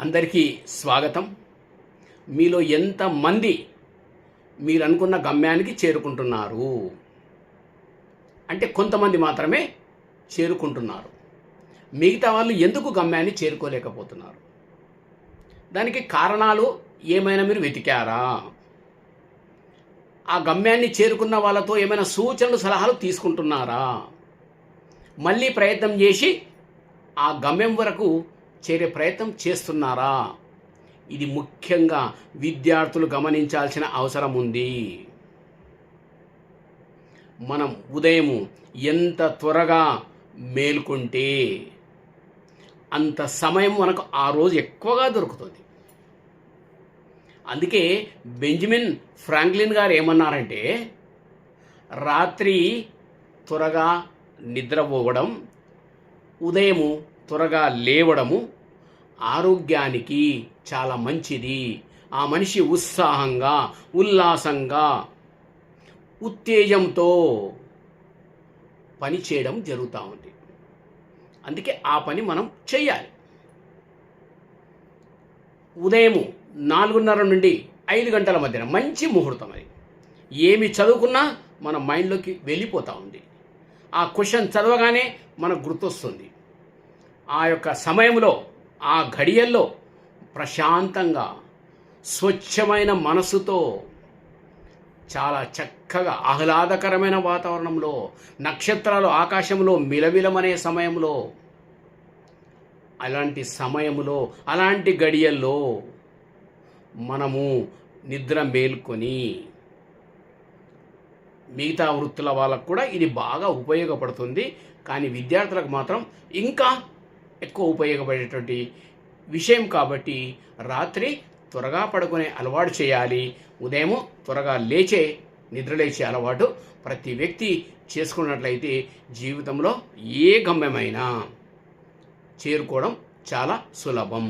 అందరికీ స్వాగతం. మీలో ఎంతమంది మీరు అనుకున్న గమ్యానికి చేరుకుంటున్నారు? అంటే కొంతమంది మాత్రమే చేరుకుంటున్నారు. మిగతా వాళ్ళు ఎందుకు గమ్యాన్ని చేరుకోలేకపోతున్నారు? దానికి కారణాలు ఏమైనా మీరు వెతికారా? ఆ గమ్యాన్ని చేరుకున్న వాళ్ళతో ఏమైనా సూచనలు సలహాలు తీసుకుంటున్నారా? మళ్ళీ ప్రయత్నం చేసి ఆ గమ్యం వరకు చేరే ప్రయత్నం చేస్తున్నారా? ఇది ముఖ్యంగా విద్యార్థులు గమనించాల్సిన అవసరం ఉంది. మనం ఉదయం ఎంత త్వరగా మేల్కొంటే అంత సమయం మనకు ఆ రోజు ఎక్కువగా దొరుకుతుంది. అందుకే బెంజమిన్ ఫ్రాంక్లిన్ గారు ఏమన్నారంటే రాత్రి త్వరగా నిద్రపోవడం ఉదయము త్వరగా లేవడము ఆరోగ్యానికి చాలా మంచిది. ఆ మనిషి ఉత్సాహంగా ఉల్లాసంగా ఉత్తేజంతో పని చేయడం జరుగుతూ ఉంది. అందుకే ఆ పని మనం చేయాలి ఉదయము నాలుగున్నర నుండి ఐదు గంటల మధ్యన మంచి ముహూర్తం అది. ఏమి చదువుకున్నా మన మైండ్లోకి వెళ్ళిపోతూ ఉంది. ఆ క్వశ్చన్ చదవగానే మనకు గుర్తొస్తుంది. ఆ యొక్క సమయంలో ఆ ఘడియల్లో ప్రశాంతంగా స్వచ్ఛమైన మనసుతో చాలా చక్కగా ఆహ్లాదకరమైన వాతావరణంలో నక్షత్రాలు ఆకాశంలో మిలమిలమనే సమయంలో అలాంటి సమయంలో అలాంటి గడియల్లో మనము నిద్ర మేల్కొని మిగతా వృత్తుల వాళ్ళకు కూడా ఇది బాగా ఉపయోగపడుతుంది. కానీ విద్యార్థులకు మాత్రం ఇంకా ఎక్కువ ఉపయోగపడేటువంటి విషయం కాబట్టి రాత్రి త్వరగా పడుకునే అలవాటు చేయాలి. ఉదయం త్వరగా లేచే నిద్రలేచే అలవాటు ప్రతి వ్యక్తి చేసుకున్నట్లయితే జీవితంలో ఏ గమ్యమైనా చేరుకోవడం చాలా సులభం.